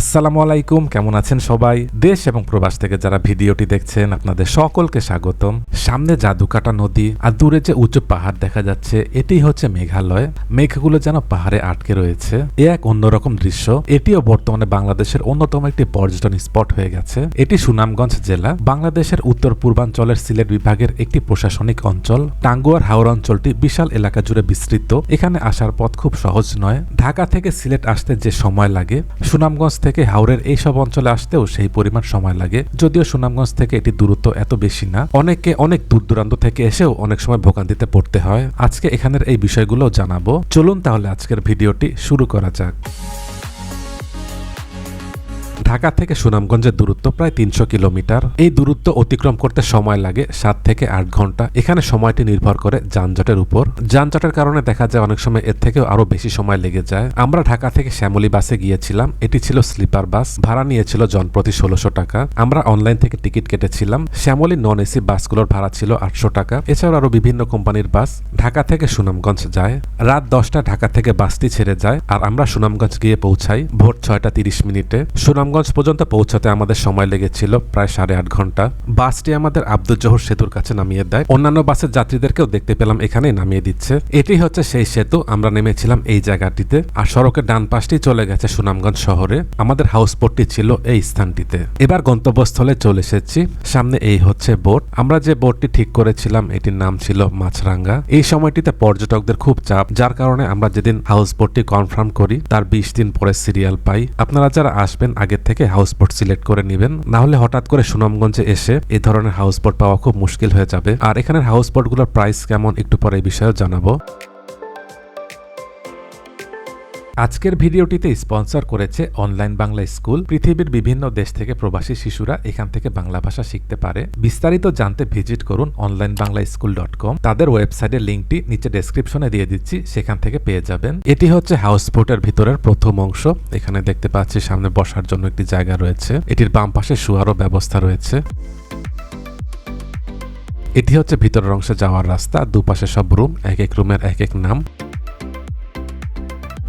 আসসালামু আলাইকুম, কেমন আছেন সবাই? দেশ এবং প্রবাস থেকে যারা ভিডিওটি দেখছেন, আপনাদের সকলকে স্বাগতম। সামনে জাদুকাটা নদী আর দূরে যে উঁচু পাহাড় দেখা যাচ্ছে, এটি হচ্ছে মেঘালয়। মেঘগুলো যেন পাহাড়ে আটকে রয়েছে। এ এক অন্যরকম দৃশ্য। এটিও বর্তমানে বাংলাদেশের অন্যতম একটি পর্যটন স্পট হয়ে গেছে। এটি সুনামগঞ্জ জেলা, বাংলাদেশের উত্তর পূর্বাঞ্চলের সিলেট বিভাগের একটি প্রশাসনিক অঞ্চল। টাঙ্গুয়ার হাওড় অঞ্চলটি বিশাল এলাকা জুড়ে বিস্তৃত। এখানে আসার পথ খুব সহজ নয়। ঢাকা থেকে সিলেট আসতে যে সময় লাগে, সুনামগঞ্জ থেকে হাওড়ের এইসব অঞ্চলে আসতেও সেই পরিমাণ সময় লাগে। যদিও সুনামগঞ্জ থেকে এটি দূরত্ব এত বেশি না অনেকে অনেক দূর দূরান্ত থেকে এসেও অনেক সময় ভোগান্তিতে পড়তে হয়। আজকে এখানের এই বিষয়গুলো জানাব। চলুন তাহলে আজকের ভিডিওটি শুরু করা যাক। ঢাকা থেকে সুনামগঞ্জের দূরত্ব প্রায় তিনশো কিলোমিটার। এই দূরত্ব অতিক্রম করতে সময় লাগে সাত থেকে আট ঘণ্টা। এখানে সময়টি নির্ভর করে যানজটের উপর। যানজটের কারণে দেখা যায় অনেক সময় এর থেকেও আরও বেশি সময় লেগে যায়। আমরা ঢাকা থেকে শ্যামলী বাসে গিয়েছিলাম। এটি ছিল স্লিপার বাস। ভাড়া নিয়েছিল জনপ্রতি ষোলোশো টাকা। আমরা অনলাইন থেকে টিকিট কেটেছিলাম। শ্যামলী নন এসি বাসগুলোর ভাড়া ছিল আটশো টাকা। এছাড়াও আরও বিভিন্ন কোম্পানির বাস ঢাকা থেকে সুনামগঞ্জ যায়। রাত দশটা ঢাকা থেকে বাসটি ছেড়ে যায়। আর আমরা সুনামগঞ্জ গিয়ে পৌঁছাই ভোর ছয়টা তিরিশ মিনিটে। সুনামগঞ্জ পর্যন্ত পৌঁছাতে আমাদের সময় লেগেছিল প্রায় সাড়ে আট ঘণ্টা। বাসটি আমাদের আব্দুল জোহর সেতুর কাছে নামিয়ে দেয়। অন্যান্য বাসের যাত্রীদেরকেও দেখতে পেলাম, এখানেই নামিয়ে দিচ্ছে। এটি হচ্ছে সেই সেতু, আমরা নেমেছিলাম এই জায়গাটিতে। আর সড়কের ডান পাশটি চলে গেছে সুনামগঞ্জ শহরে। আমাদের হাউসবোটটি ছিল এই স্থানটিতে। এবার গন্তব্যস্থলে চলে এসেছি। সামনে এই হচ্ছে বোট আমরা যে বোটটি ঠিক করেছিলাম, এটির নাম ছিল মাছরাঙ্গা। এই সময়টিতে পর্যটকদের খুব চাপ, যার কারণে আমরা যেদিন হাউসবোটটি কনফার্ম করি, তার বিশ দিন পরে সিরিয়াল পাই। আপনারা যারা আসবেন আগের থেকে হাউসবোট সিলেক্ট করে নেবেন। না হলে হঠাৎ করে সুনামগঞ্জে এসে এ ধরনের হাউসবোট পাওয়া খুব মুশকিল হয়ে যাবে। আর এখানের হাউসবোটগুলোর প্রাইস কেমন একটু পরে এই বিষয়ে জানাব। আজকের ভিডিওটিতে স্পন্সর করেছে অনলাইন বাংলা স্কুল। পৃথিবীর বিভিন্ন দেশ থেকে প্রবাসী শিশুরা এখান থেকে বাংলা ভাষা শিখতে পারে। বিস্তারিত জানতে ভিজিট করুন online Bangla school dot com. তাদের ওয়েবসাইটের লিঙ্কটি নিচে ডেসক্রিপশনে দিয়ে দিচ্ছি, সেখান থেকে পেয়ে যাবেন। এটি হচ্ছে হাউস বোটের ভিতরের প্রথম অংশ। এখানে দেখতে পাচ্ছি সামনে বসার জন্য একটি জায়গা রয়েছে। এটির বাম পাশে শুয়ারও ব্যবস্থা রয়েছে। এটি হচ্ছে ভিতরের অংশে যাওয়ার রাস্তা। দুপাশে সব রুম, এক এক রুমের এক এক নাম।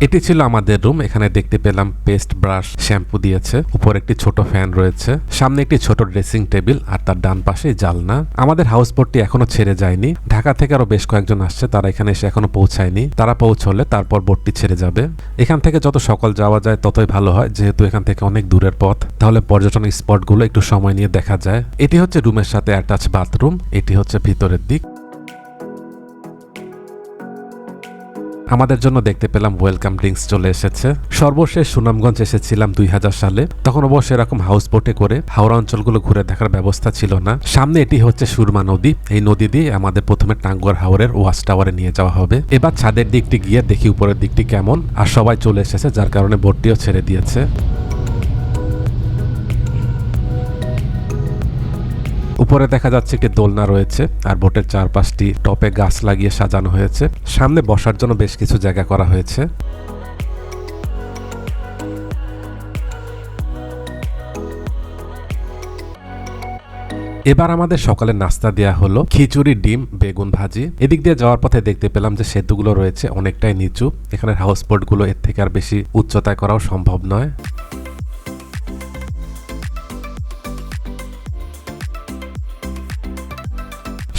এটি ছিল আমাদের রুম, এখানে দেখতে পেলাম পেস্ট ব্রাশ, শ্যাম্পু দিয়েছে, উপর একটি ছোট ফ্যান রয়েছে, সামনে একটি ছোট ড্রেসিং টেবিল আর তার ডান পাশে জালনা। আমাদের হাউস বোটটি এখনও ছেড়ে যায়নি। ঢাকা থেকে আরও বেশ কয়েকজন আসছে, তারা এখানে এসে এখনও পৌঁছায়নি। তারা পৌঁছলে তারপর বোটটি ছেড়ে যাবে। এখান থেকে যত সকাল যাওয়া যায়, ততই ভালো হয়, যেহেতু এখান থেকে অনেক দূরের পথ। তাহলে পর্যটন স্পটগুলো একটু সময় নিয়ে দেখা যায়। এটি হচ্ছে রুমের সাথে অ্যাটাচ বাথরুম, এটি হচ্ছে ভিতরের দিক। আমাদের জন্য দেখতে পেলাম ওয়েলকাম ড্রিঙ্কস চলে এসেছে। সর্বশেষ সুনামগঞ্জ এসেছিলাম দুই হাজার সালে। তখন অবশ্য এরকম হাউস বোটে করে হাওড়া অঞ্চলগুলো ঘুরে দেখার ব্যবস্থা ছিল না। সামনে এটি হচ্ছে সুরমা নদী। এই নদী দিয়ে আমাদের প্রথমে টাঙ্গুয়ার হাওড়ের ওয়াশ টাওয়ারে নিয়ে যাওয়া হবে। এবার ছাদের দিকটি গিয়ে দেখি উপরের দিকটি কেমন। আর সবাই চলে এসেছে, যার কারণে বোটটিও ছেড়ে দিয়েছে। উপরে দেখা যাচ্ছে একটি দোলনা রয়েছে, আর বোটের চারপাশটি টপে গাছ লাগিয়ে সাজানো হয়েছে। সামনে বসার জন্য বেশ কিছু জায়গা করা হয়েছে। এবার আমাদের সকালে নাস্তা দেওয়া হলো। খিচুড়ি, ডিম, বেগুন ভাজি। এদিক দিয়ে যাওয়ার পথে দেখতে পেলাম যে সেতুগুলো রয়েছে অনেকটাই নিচু। এখানে হাউস বোটগুলো এর থেকে আর বেশি উচ্চতায় করাও সম্ভব নয়।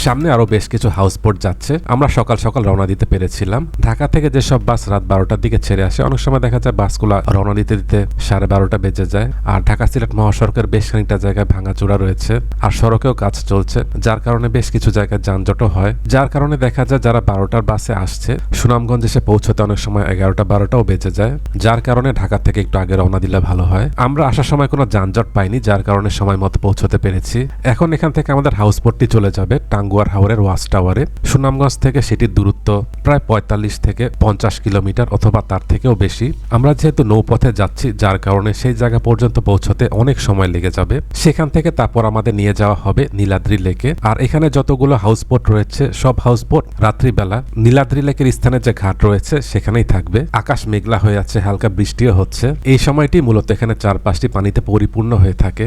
সামনে আরও বেশ কিছু হাউস বোট যাচ্ছে। আমরা সকাল সকাল রওনা দিতে পেরেছিলাম। ঢাকা থেকে যেসব বাস রাত বারোটার দিকে ছেড়ে আসে, অনেক সময় দেখা যায় বাসগুলো রওনা দিতে দিতে সাড়ে বারোটা বেজে যায়। আর ঢাকা সিলেট মহাসড়কের বেশ খানিকটা জায়গায় ভাঙাচোরা রয়েছে আর সড়কেও কাজ চলছে, যার কারণে বেশ কিছু জায়গায় যানজটও হয়। যার কারণে দেখা যায় যারা বারোটার বাসে আসছে, সুনামগঞ্জ এসে পৌঁছতে অনেক সময় এগারোটা বারোটাও বেজে যায়। যার কারণে ঢাকা থেকে একটু আগে রওনা দিলে ভালো হয়। আমরা আসার সময় কোনো যানজট পাইনি, যার কারণে সময় মতো পৌঁছতে পেরেছি। এখন এখান থেকে আমাদের হাউস বোটটি চলে যাবে টাঙ্গুয়ার হাওরের ওয়াচ টাওয়ারে সুনামগঞ্জ থেকে সেটির দূরত্ব প্রায় পঁয়তাল্লিশ থেকে পঞ্চাশ কিলোমিটার অথবা তার থেকেও বেশি। আমরা যেহেতু নৌপথে যাচ্ছি, যার কারণে সেই জায়গা পর্যন্ত পৌঁছতে অনেক সময় লেগে যাবে। সেখান থেকে তারপর আমাদের নিয়ে যাওয়া হবে নীলাদ্রি লেকে। আর এখানে যতগুলো হাউস বোট রয়েছে, সব হাউস বোট রাত্রিবেলা নীলাদ্রি লেকের স্থানে যে ঘাট রয়েছে, সেখানেই থাকবে। আকাশ মেঘলা হয়ে আছে, হালকা বৃষ্টিও হচ্ছে। এই সময়টি মূলত এখানে চারপাশটি পানিতে পরিপূর্ণ হয়ে থাকে।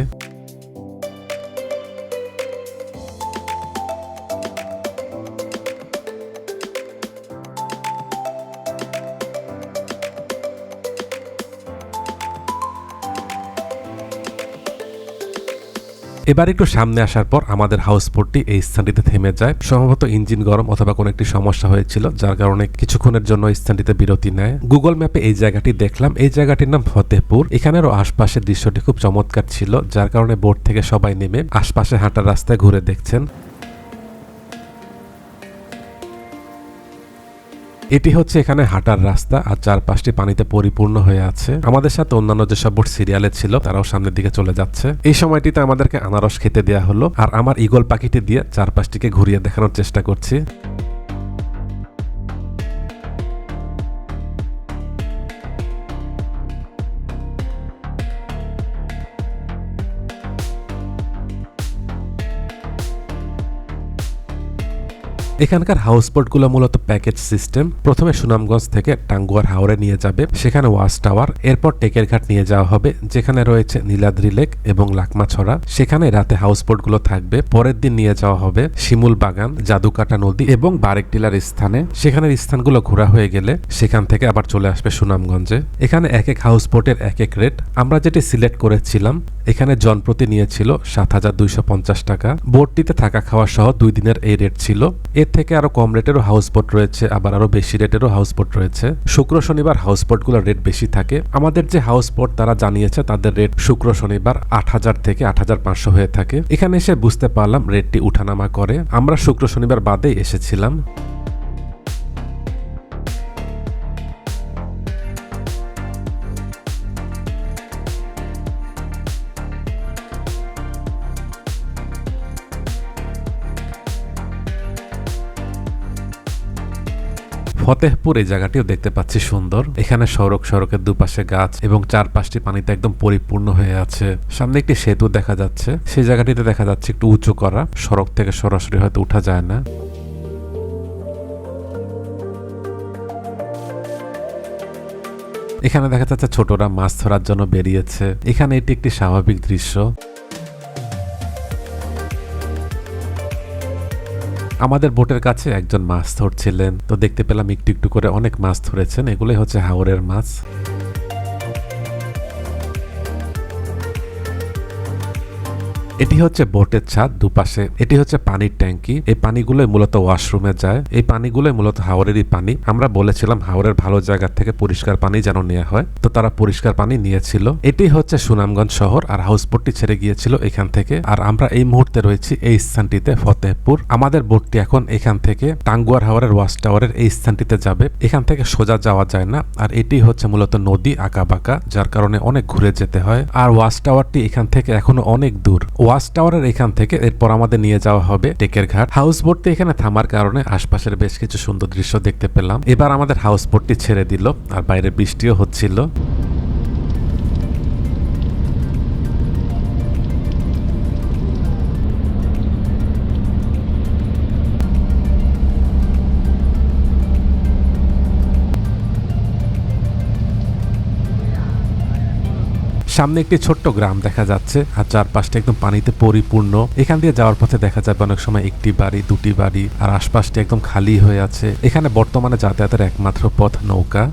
এবার একটু সামনে আসার পর আমাদের হাউস বোটটি এই স্থানটিতে থেমে যায়। সম্ভবত ইঞ্জিন গরম অথবা কোনো একটি সমস্যা হয়েছিল, যার কারণে কিছুক্ষণের জন্য স্থানটিতে বিরতি নেয়। গুগল ম্যাপে এই জায়গাটি দেখলাম। এই জায়গাটির নাম ফতেহপুর। এখানেরও আশপাশের দৃশ্যটি খুব চমৎকার ছিল, যার কারণে বোট থেকে সবাই নেমে আশপাশে হাঁটার রাস্তায় ঘুরে দেখছেন। এটি হচ্ছে এখানে হাঁটার রাস্তা আর চারপাশটি পানিতে পরিপূর্ণ হয়ে আছে। আমাদের সাথে অন্যান্য যেসব বোট সিরিয়ালে ছিল, তারাও সামনের দিকে চলে যাচ্ছে। এই সময়টিতে আমাদেরকে আনারস খেতে দেওয়া হলো আর আমার ইগল পাখিটি দিয়ে চারপাশটিকে ঘুরিয়ে দেখানোর চেষ্টা করছি। এখানকার হাউস হাউসবোটগুলো মূলত প্যাকেজ সিস্টেম। প্রথমে সুনামগঞ্জ থেকে টাঙ্গুয়ার হাওড়ে নিয়ে যাবে, সেখানে ওয়াশ টাওয়ার, এরপর টেকের ঘাট নিয়ে যাওয়া হবে, যেখানে রয়েছে নীলাদ্রি লেক এবং লাকমাছড়া। সেখানে রাতে হাউস হাউসবোটগুলো থাকবে, পরের দিন নিয়ে যাওয়া হবে শিমুল বাগান, জাদুকাটা নদী এবং বারেক টিলার স্থানে। সেখানের স্থানগুলো ঘোরা হয়ে গেলে সেখান থেকে আবার চলে আসবে সুনামগঞ্জে। এখানে এক এক হাউসবোটের এক এক রেট। আমরা যেটি সিলেক্ট করেছিলাম, এখানে জনপ্রতি নিয়েছিল সাত হাজার দুইশো পঞ্চাশ টাকা। বোটটিতে থাকা খাওয়া সহ দুই দিনের এই রেট ছিল। এর থেকে আরও কম রেটেরও হাউসবোট রয়েছে, আবার আরও বেশি রেটেরও হাউসবোট রয়েছে। শুক্র, শনিবার হাউসবোটগুলোর রেট বেশি থাকে। আমাদের যে হাউসবোট তারা জানিয়েছে, তাদের রেট শুক্র, শনিবার আট হাজার থেকে আট হাজার পাঁচশো হয়ে থাকে। এখানে এসে বুঝতে পারলাম রেটটি উঠানামা করে। আমরা শুক্র, শনিবার বাদেই এসেছিলাম। ফতেহপুর এই জায়গাটিও দেখতে পাচ্ছি সুন্দর। এখানে সড়ক, সড়কের দুপাশে গাছ এবং চারপাশটি পানিতে একদম পরিপূর্ণ হয়ে আছে। সামনে একটি সেতু দেখা যাচ্ছে। সেই জায়গাটিতে দেখা যাচ্ছে একটু উঁচু করা। সড়ক থেকে সরাসরি হয়তো উঠা যায় না। এখানে দেখা যাচ্ছে ছোটরা মাছ ধরার জন্য বেরিয়েছে। এখানে এটি একটি স্বাভাবিক দৃশ্য। আমাদের বোটের কাছে একজন মাছ ধরছিলেন। তো দেখতে পেলাম একটু একটু করে অনেক মাছ ধরেছেন। এগুলোই হচ্ছে হাওরের মাছ। এটি হচ্ছে বোটের ছাদ দুপাশে। এটি হচ্ছে পানির ট্যাঙ্কি। এই পানিগুলোই মূলত ওয়াশরুমে যায়। এই পানিগুলোই মূলত হাওরেরই পানি। আমরা বলেছিলাম হাওরের ভালো জায়গা থেকে পরিষ্কার পানি যেন নেওয়া হয়। তো তারা পরিষ্কার পানি নিয়েছিল। এটি হচ্ছে সুনামগঞ্জ শহর আর হাউস হাউসবোটটি ছেড়ে গিয়েছিল এখান থেকে। আর আমরা এই মুহূর্তে রয়েছি এই স্থানটিতে, ফতেহপুর। আমাদের বোটটি এখন এখান থেকে টাঙ্গুয়ার হাওরের ওয়াশ টাওয়ারের এই স্থানটিতে যাবে। এখান থেকে সোজা যাওয়া যায় না। আর এটি হচ্ছে মূলত নদী আঁকা বাঁকা যার কারণে অনেক ঘুরে যেতে হয়। আর ওয়াশ টাওয়ারটি এখান থেকে এখনও অনেক দূর। ওয়াচ টাওয়ারের এখান থেকে এরপর আমাদের নিয়ে যাওয়া হবে টেকের ঘাট। হাউস বোটটি এখানে থামার কারণে আশপাশের বেশ কিছু সুন্দর দৃশ্য দেখতে পেলাম। এবার আমাদের হাউস বোটটি ছেড়ে দিল আর বাইরে বৃষ্টিও হচ্ছিল। সামনে একটি ছোট্ট গ্রাম দেখা যাচ্ছে আর চারপাশটা একদম পানিতে পরিপূর্ণ। এখান দিয়ে যাওয়ার পথে দেখা যাবে অনেক সময় একটি বাড়ি, দুটি বাড়ি আর আশপাশটি একদম খালি হয়ে আছে। এখানে বর্তমানে যাতায়াতের একমাত্র পথ নৌকা।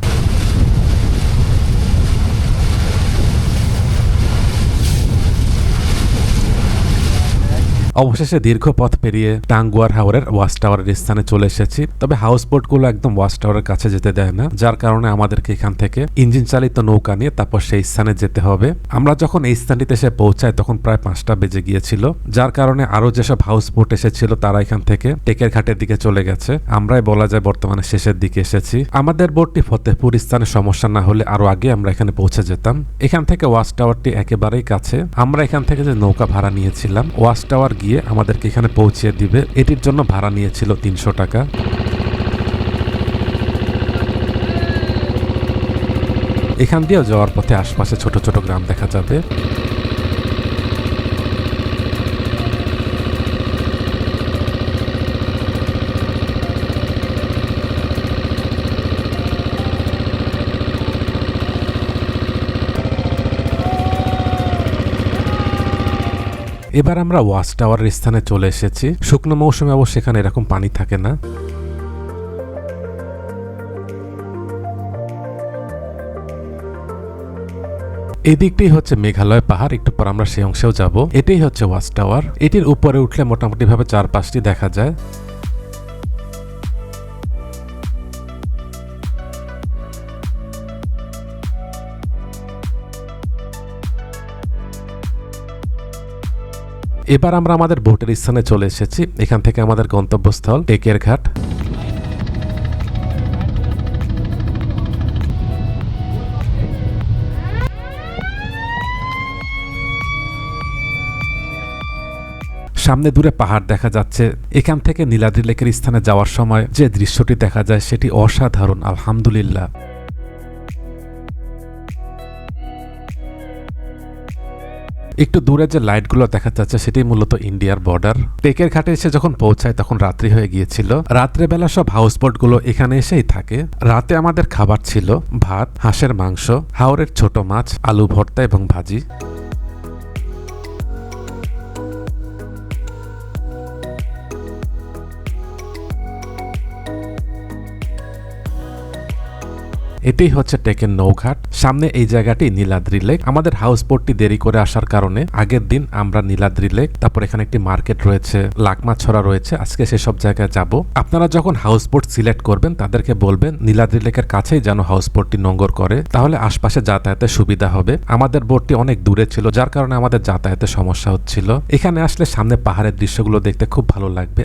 অবশেষে দীর্ঘ পথ পেরিয়ে টাঙ্গুয়ার হাওরের ওয়াচ টাওয়ারের স্থানে চলে এসেছি। তবে হাউস বোটগুলো একদম ওয়াচ টাওয়ারের কাছে যেতে দেয় না, যার কারণে আমাদেরকে এখান থেকে ইঞ্জিন চালিত নৌকা নিয়ে তারপর সেই স্থানে যেতে হবে। আমরা যখন এই স্থানটিতে এসে পৌঁছাই, তখন প্রায় পাঁচটা বেজে গিয়েছিল, যার কারণে আরও যেসব হাউস বোট এসেছিল, তারা এখান থেকে টেকের ঘাটের দিকে চলে গেছে। আমরাই বলা যায় বর্তমানে শেষের দিকে এসেছি। আমাদের বোটটি ফতেহপুর স্থানে সমস্যা না হলে আরও আগে আমরা এখানে পৌঁছে যেতাম। এখান থেকে ওয়াচ টাওয়ারটি একেবারেই কাছে। আমরা এখান থেকে যে নৌকা ভাড়া নিয়েছিলাম, ওয়াচ টাওয়ার গিয়ে আমাদেরকে এখানে পৌঁছিয়ে দিবে। এটির জন্য ভাড়া নিয়েছিল তিনশো টাকা। এখান দিয়েও যাওয়ার পথে আশপাশে ছোট ছোট গ্রাম দেখা যাবে। এবার আমরা ওয়াচ টাওয়ার স্থানে চলে এসেছি। শুকনো মৌসুমে অবশ্য এখানে এরকম পানি থাকে না। এদিকটাই দিকটি হচ্ছে মেঘালয় পাহাড়, একটু পর আমরা সেই অংশেও যাব। এটাই হচ্ছে ওয়াচ টাওয়ার। এটির উপরে উঠলে মোটামুটি ভাবে চারপাশটি দেখা যায়। এবার আমরা আমাদের বোটের স্থানে চলে এসেছি। এখান থেকে আমাদের গন্তব্যস্থল টেকের ঘাট। সামনে দূরে পাহাড় দেখা যাচ্ছে। এখান থেকে নীলাদ্রি লেকের স্থানে যাওয়ার সময় যে দৃশ্যটি দেখা যায়, সেটি অসাধারণ, আলহামদুলিল্লাহ। একটু দূরে যে লাইটগুলো দেখা যাচ্ছে, সেটি মূলত ইন্ডিয়ার বর্ডার। টেকের ঘাটে এসে যখন পৌঁছায়, তখন রাত্রি হয়ে গিয়েছিল। রাত্রেবেলা সব হাউস বোটগুলো এখানে এসেই থাকে। রাতে আমাদের খাবার ছিল ভাত, হাঁসের মাংস, হাওরের ছোট মাছ, আলু ভর্তা এবং ভাজি। এটাই হচ্ছে টেকের নৌঘাট। সামনে এই জায়গাটি নীলাদ্রি লেক। আমাদের হাউস বোটটি দেরি করে আসার কারণে আগের দিন আমরা নীলাদ্রি লেক, তারপর এখানে একটি মার্কেট রয়েছে লাকমা ছড়া রয়েছে। আজকে সেসব জায়গায় যাব। আপনারা যখন হাউস বোট সিলেক্ট করবেন, তাদেরকে বলবেন, নীলাদ্রি লেকের কাছেই যেন হাউস বোটটি নোঙ্গর করে, তাহলে আশপাশে যাতায়াতের সুবিধা হবে। আমাদের বোটটি অনেক দূরে ছিল, যার কারণে আমাদের যাতায়াতের সমস্যা হচ্ছিল। এখানে আসলে সামনে পাহাড়ের দৃশ্যগুলো দেখতে খুব ভালো লাগবে।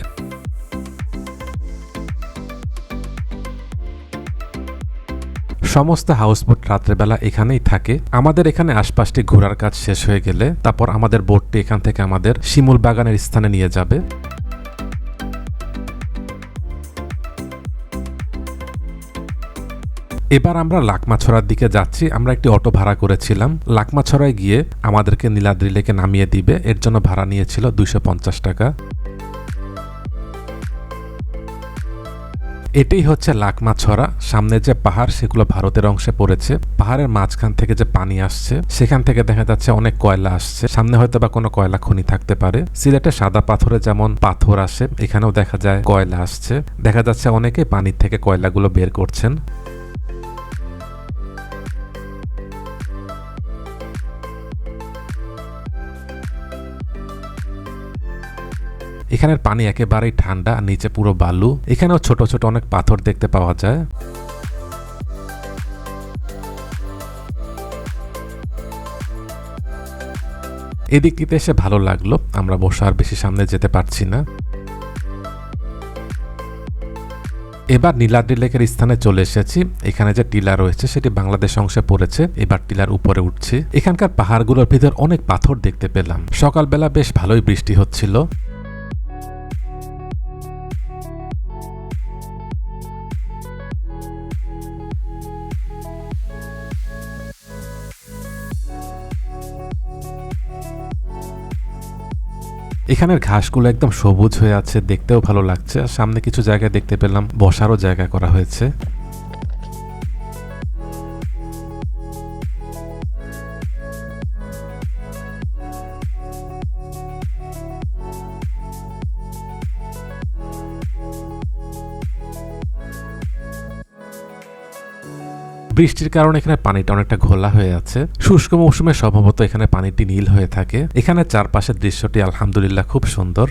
সমস্ত হাউসবোট রাত্রেবেলা এখানেই থাকে। আমাদের এখানে আশপাশটি ঘোরার কাজ শেষ হয়ে গেলে তারপর আমাদের বোটটি এখান থেকে আমাদের শিমুল বাগানের স্থানে নিয়ে যাবে। এবার আমরা লাকমাছড়ার দিকে যাচ্ছি। আমরা একটি অটো ভাড়া করেছিলাম। লাকমাছড়ায় গিয়ে আমাদেরকে নীলাদ্রি লেকে নামিয়ে দিবে। এর জন্য ভাড়া নিয়েছিল দুইশ পঞ্চাশ টাকা। এটাই হচ্ছে লাকমা ছড়া সামনে যে পাহাড়, সেগুলো ভারতের অংশে পড়েছে। পাহাড়ের মাঝখান থেকে যে পানি আসছে, সেখান থেকে দেখা যাচ্ছে অনেক কয়লা আসছে। সামনে হয়তো বা কোনো কয়লা খনি থাকতে পারে। সিলেটে সাদা পাথরে যেমন পাথর আসে, এখানেও দেখা যায় কয়লা আসছে। দেখা যাচ্ছে অনেকে পানির থেকে কয়লাগুলো বের করছেন। এখানের পানি একেবারেই ঠান্ডা, নিচে পুরো বালু। এখানেও ছোট ছোট অনেক পাথর দেখতে পাওয়া যায়। এদিকটিতে এসে ভালো লাগল, আমরা বসে আর বেশি সামনে যেতে পারছি না। এবার নীলাদ্রি লেকের স্থানে চলে এসেছি। এখানে যে টিলা রয়েছে, সেটি বাংলাদেশ অংশে পড়েছে। এবার টিলার উপরে উঠছি। এখানকার পাহাড়গুলোর ভিতর অনেক পাথর দেখতে পেলাম। সকালবেলা বেশ ভালোই বৃষ্টি হচ্ছিল। এখানের ঘাসগুলো একদম সবুজ হয়ে আছে, দেখতেও ভালো লাগছে। আর সামনে কিছু জায়গায় দেখতে পেলাম, বসারও জায়গা করা হয়েছে। বৃষ্টির কারণে এখানে পানিটা অনেকটা ঘোলা হয়ে আছে। শুষ্ক মৌসুমে সম্ভবত এখানে পানিটি নীল হয়ে থাকে। এখানে চারপাশের দৃশ্যটি আলহামদুলিল্লাহ খুব সুন্দর।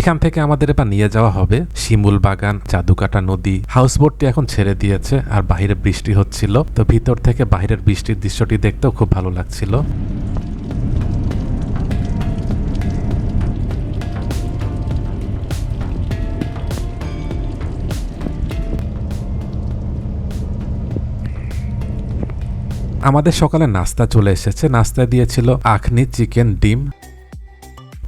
এখান থেকে আমাদের এবার নিয়ে যাওয়া হবে শিমুল বাগান, জাদুকাটা নদী। হাউস হাউসবোটটি এখন ছেড়ে দিয়েছে আর বাহিরে বৃষ্টি হচ্ছিল। তো ভিতর থেকে বাহিরের বৃষ্টির দৃশ্যটি দেখতেও খুব ভালো লাগছিল। আমাদের সকালে নাস্তা চলে এসেছে। নাস্তা দিয়েছিল আখনি, চিকেন, ডিম।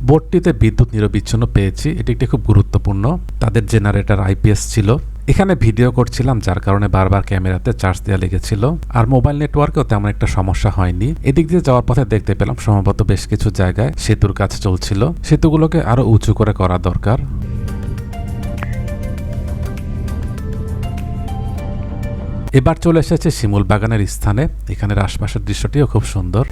বোটটিতে বিদ্যুৎ নিরবিচ্ছিন্ন পেয়েছি। এটি একটি খুব গুরুত্বপূর্ণ। তাদের জেনারেটর আইপিএস ছিল। এখানে ভিডিও করছিলাম, যার কারণে বারবার ক্যামেরাতে চার্জ দেওয়া লেগেছিল। আর মোবাইল নেটওয়ার্কেও তেমন একটা সমস্যা হয়নি। এদিক দিয়ে যাওয়ার পথে দেখতে পেলাম, সম্ভবত বেশ কিছু জায়গায় সেতুর কাজ চলছিল। সেতুগুলোকে আরও উঁচু করে করা দরকার। এবার চলে এসেছে শিমুল বাগানের স্থানে। এখানের আশপাশের দৃশ্যটিও খুব সুন্দর।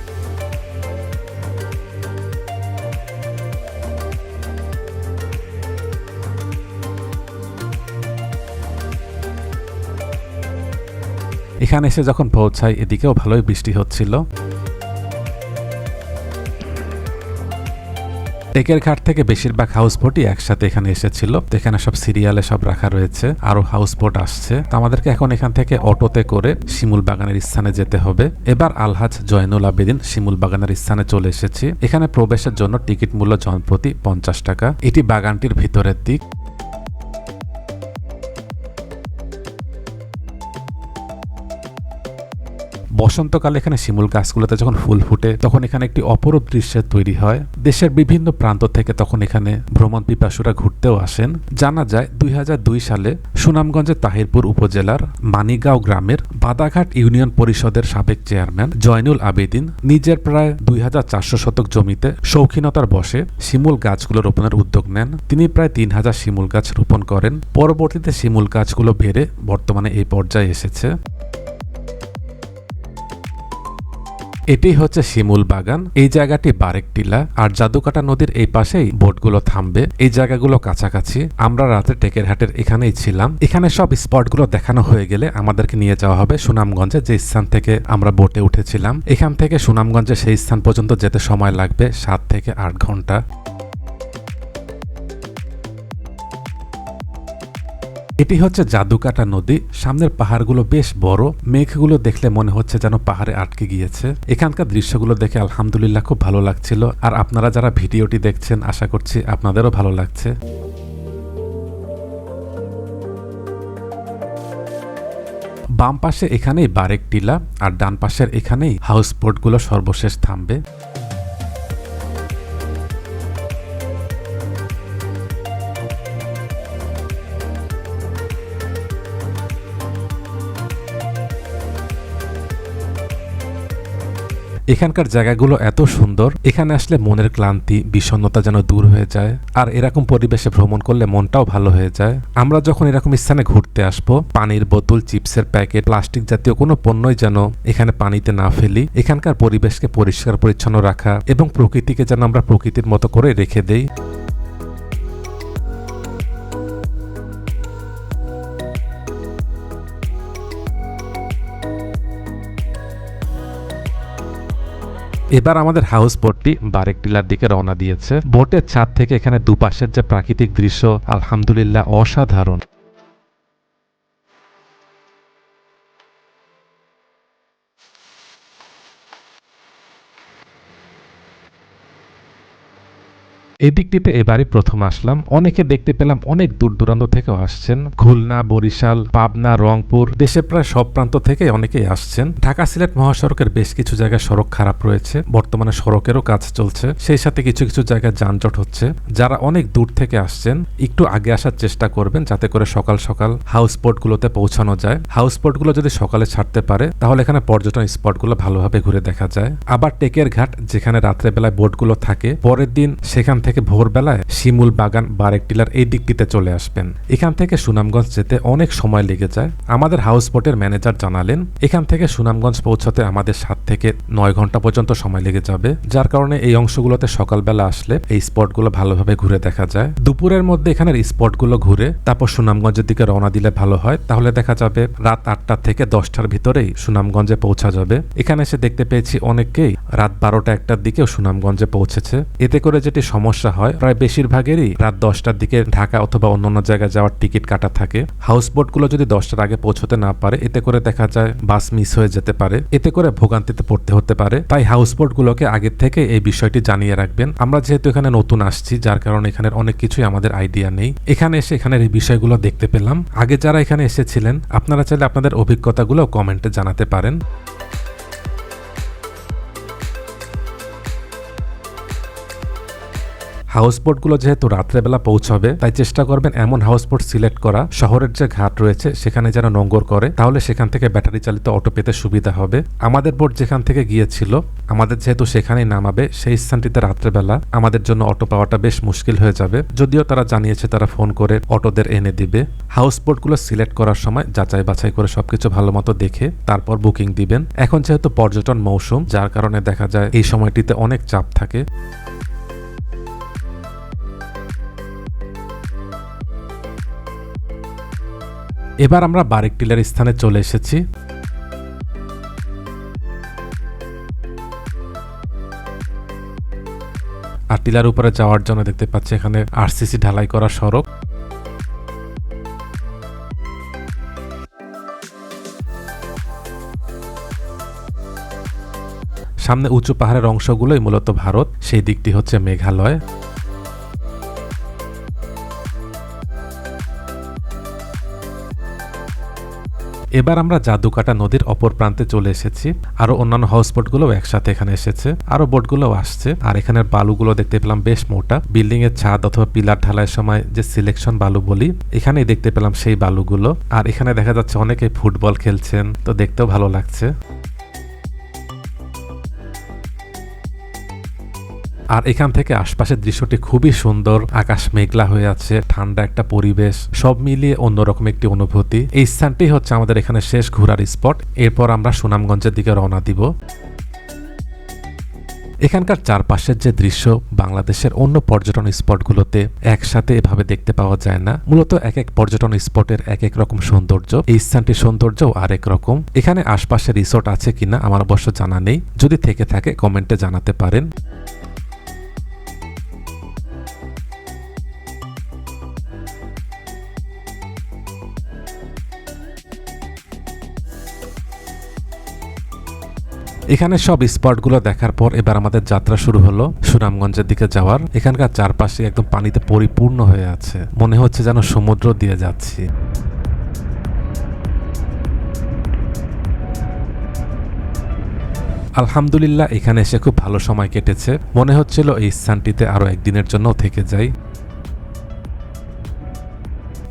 এখানে এসে যখন পৌঁছাই এদিকেও ভালোই বৃষ্টি হচ্ছিল। টেকের ঘাট থেকে বেশিরভাগ হাউস বোটই একসাথে এখানে এসেছিল। এখানে সব সিরিয়ালে সব রাখা রয়েছে। আরও হাউস বোট আসছে। তো আমাদেরকে এখন এখান থেকে অটোতে করে শিমুল বাগানের স্থানে যেতে হবে। এবার আলহাজ জয়নুল আবেদিন শিমুল বাগানের স্থানে চলে এসেছি। এখানে প্রবেশের জন্য টিকিট মূল্য জনপ্রতি পঞ্চাশ টাকা। এটি বাগানটির ভিতরের দিক। বসন্তকালে এখানে শিমুল গাছগুলোতে যখন ফুল ফুটে, তখন এখানে একটি অপরূপ দৃশ্যের তৈরি হয়। দেশের বিভিন্ন প্রান্ত থেকে তখন এখানে ভ্রমণ পিপাসুরা ঘুরতেও আসেন। জানা যায়, দুই হাজার দুই সালে সুনামগঞ্জের তাহিরপুর উপজেলার মানিগাঁও গ্রামের বাদাঘাট ইউনিয়ন পরিষদের সাবেক চেয়ারম্যান জয়নুল আবেদিন নিজের প্রায় দুই হাজার চারশো শতক জমিতে শৌখিনতার বসে শিমুল গাছগুলো রোপণের উদ্যোগ নেন। তিনি প্রায় তিন হাজার শিমুল গাছ রোপণ করেন। পরবর্তীতে শিমুল গাছগুলো বেড়ে বর্তমানে এই পর্যায়ে এসেছে। এটি হচ্ছে শিমুল বাগান। এই জায়গাটি বারেক টিলা। আর জাদুকাটা নদীর এই পাশেই বোটগুলো থামবে। এই জায়গাগুলো কাছাকাছি। আমরা রাতে টেকের হাটের এখানেই ছিলাম। এখানে সব স্পটগুলো দেখানো হয়ে গেলে আমাদেরকে নিয়ে যাওয়া হবে সুনামগঞ্জে, যে স্থান থেকে আমরা বোটে উঠেছিলাম। এখান থেকে সুনামগঞ্জে সেই স্থান পর্যন্ত যেতে সময় লাগবে সাত থেকে আট ঘণ্টা। এটি হচ্ছে জাদুকাটা নদী। সামনের পাহাড়গুলো বেশ বড়। মেঘগুলো দেখলে মনে হচ্ছে যেন পাহাড়ে আটকে গিয়েছে। এখানকার দৃশ্যগুলো দেখে আলহামদুলিল্লাহ খুব ভালো লাগছিল। আর আপনারা যারা ভিডিওটি দেখছেন, আশা করছি আপনাদেরও ভালো লাগছে। বাম পাশে এখানেই বারেক টিলা, আর ডান পাশের এখানেই হাউস বোটগুলো সর্বশেষ থামবে। এখানকার জায়গাগুলো এত সুন্দর, এখানে আসলে মনের ক্লান্তি বিষণ্নতা যেন দূর হয়ে যায়। আর এরকম পরিবেশে ভ্রমণ করলে মনটাও ভালো হয়ে যায়। আমরা যখন এরকম স্থানে ঘুরতে আসব, পানির বোতল, চিপসের প্যাকেট, প্লাস্টিক জাতীয় কোনো পণ্যই যেন এখানে পানিতে না ফেলি, এখানকার পরিবেশকে পরিষ্কার পরিচ্ছন্ন রাখা এবং প্রকৃতিকে যেন আমরা প্রকৃতির মতো করে রেখে দেই। এবার আমাদের হাউস বোটটি বারেক টিলার দিকে রওনা দিয়েছে। বোটের ছাদ থেকে এখানে দুপাশের যে প্রাকৃতিক দৃশ্য, আলহামদুলিল্লাহ, অসাধারণ। এই দিকটিতে এবারই প্রথম আসলাম। অনেকে দেখতে পেলাম অনেক দূর দূরান্ত থেকেও আসছেন। খুলনা, বরিশাল, পাবনা, রংপুর, দেশের প্রায় সব প্রান্ত থেকে অনেকেই আসছেন। ঢাকা, সিলেট মহাসড়কের বেশ কিছু জায়গায় সড়ক খারাপ রয়েছে। বর্তমানে সড়কেরও কাজ চলছে। সেই সাথে কিছু কিছু জায়গায় যানজট হচ্ছে। যারা অনেক দূর থেকে আসছেন, একটু আগে আসার চেষ্টা করবেন যাতে করে সকাল সকাল হাউস বোটগুলোতে পৌঁছানো যায়। হাউস বোটগুলো যদি সকালে ছাড়তে পারে, তাহলে এখানে পর্যটন স্পটগুলো ভালোভাবে ঘুরে দেখা যায়। আবার টেকের ঘাট, যেখানে রাত্রেবেলায় বোটগুলো থাকে, পরের দিন সেখান থেকে ভোরবেলায় শিমুল বাগান বারেক টিলার এই দিকটিতে চলে আসবেন। এখান থেকে সুনামগঞ্জ যেতে অনেক সময় লেগে যায়। আমাদের হাউস বোটের ম্যানেজার জানালেন, এখান থেকে সুনামগঞ্জ পৌঁছাতে আমাদের সাত থেকে নয় ঘণ্টা পর্যন্ত সময় লেগে যাবে। যার কারণে এই অংশগুলোতে সকালবেলা আসলে এই স্পটগুলো ভালোভাবে ঘুরে দেখা যায়। দুপুরের মধ্যে এখানের স্পটগুলো ঘুরে, তারপর সুনামগঞ্জের দিকে রওনা দিলে ভালো হয়। তাহলে দেখা যাবে রাত আটটা থেকে দশটার ভিতরেই সুনামগঞ্জে পৌঁছা যাবে। এখানে এসে দেখতে পেয়েছি অনেককেই রাত বারোটা একটার দিকেও সুনামগঞ্জে পৌঁছেছে। এতে করে যেটি সমস্যা হয়। প্রায় বেশিরভাগেরই রাত দশটার দিকে ঢাকা অথবা অন্যান্য জায়গায় যাওয়ার টিকিট কাটা থাকে। হাউস বোটগুলো যদি দশটার আগে পৌঁছতে না পারে, এতে করে দেখা যায় বাস মিস হয়ে যেতে পারে। এতে করে ভোগান্তিতে পড়তে হতে পারে। তাই হাউস বোটগুলোকে আগের থেকে এই বিষয়টি জানিয়ে রাখবেন। আমরা যেহেতু এখানে নতুন আসছি, যার কারণে এখানের অনেক কিছুই আমাদের আইডিয়া নেই। এখানে এসে এখানের এই বিষয়গুলো দেখতে পেলাম। আগে যারা এখানে এসেছিলেন, আপনারা চাইলে আপনাদের অভিজ্ঞতাগুলো কমেন্টে জানাতে পারেন। হাউসবোটগুলো যেহেতু রাত্রেবেলা পৌঁছাবে, তাই চেষ্টা করবেন এমন হাউসবোট সিলেক্ট করা। শহরের যে ঘাট রয়েছে, সেখানে যেন নোঙ্গর করে, তাহলে সেখান থেকে ব্যাটারি চালিত অটো পেতে সুবিধা হবে। আমাদের বোট যেখান থেকে গিয়েছিল, আমাদের যেহেতু সেখানেই নামাবে, সেই স্থানটিতে রাত্রেবেলা আমাদের জন্য অটো পাওয়াটা বেশ মুশকিল হয়ে যাবে। যদিও তারা জানিয়েছে, তারা ফোন করে অটোদের এনে দিবে। হাউসবোটগুলো সিলেক্ট করার সময় যাচাই বাছাই করে সবকিছু ভালো মতো দেখে তারপর বুকিং দিবেন। এখন যেহেতু পর্যটন মৌসুম, যার কারণে দেখা যায় এই সময়টিতে অনেক চাপ থাকে। এবার আমরা বারেক টিলার স্থানে চলে এসেছি। আর টিলার উপরে যাওয়ার জন্য দেখতে পাচ্ছি এখানে আরসিসি ঢালাই করা সড়ক। সামনে উঁচু পাহাড়ের অংশগুলোই মূলত ভারত, সেই দিকটি হচ্ছে মেঘালয়। এবার আমরা জাদুকাটা নদীর অপর প্রান্তে চলে এসেছি। আরও অন্যান্য হাউস বোটগুলোও একসাথে এখানে এসেছে। আরও বোটগুলোও আসছে। আর এখানের বালুগুলো দেখতে পেলাম বেশ মোটা। বিল্ডিং এর ছাদ অথবা পিলার ঢালাইয়ের সময় যে সিলেকশন বালু বলি, এখানেই দেখতে পেলাম সেই বালুগুলো। আর এখানে দেখা যাচ্ছে অনেকে ফুটবল খেলছেন, তো দেখতেও ভালো লাগছে। আর এখান থেকে আশপাশের দৃশ্যটি খুবই সুন্দর। আকাশ মেঘলা হয়ে আছে, ঠান্ডা একটা পরিবেশ, সব মিলিয়ে অন্যরকম একটি অনুভূতি। এই স্থানটি হচ্ছে আমাদের এখানে শেষ ঘোরার স্পট। এরপর আমরা সুনামগঞ্জের দিকে রওনা দিব। এখানকার চারপাশের যে দৃশ্য বাংলাদেশের অন্য পর্যটন স্পটগুলোতে একসাথে এভাবে দেখতে পাওয়া যায় না। মূলত এক এক পর্যটন স্পটের এক এক রকম সৌন্দর্য। এই স্থানটির সৌন্দর্য আরেক রকম। এখানে আশপাশে রিসোর্ট আছে কিনা আমার অবশ্য জানা নেই। যদি থেকে থাকে, কমেন্টে জানাতে পারেন। এখানে সব স্পটগুলো দেখার পর এবার আমাদের যাত্রা শুরু হলো সুনামগঞ্জের দিকে যাওয়ার। এখানকার চারপাশে একদম পানিতে পরিপূর্ণ হয়ে আছে। মনে হচ্ছে যেন সমুদ্র দিয়ে যাচ্ছি। আলহামদুলিল্লাহ, এখানে এসে খুব ভালো সময় কেটেছে। মনে হচ্ছিল এই স্থানটিতে আরও একদিনের জন্য থেকে যাই।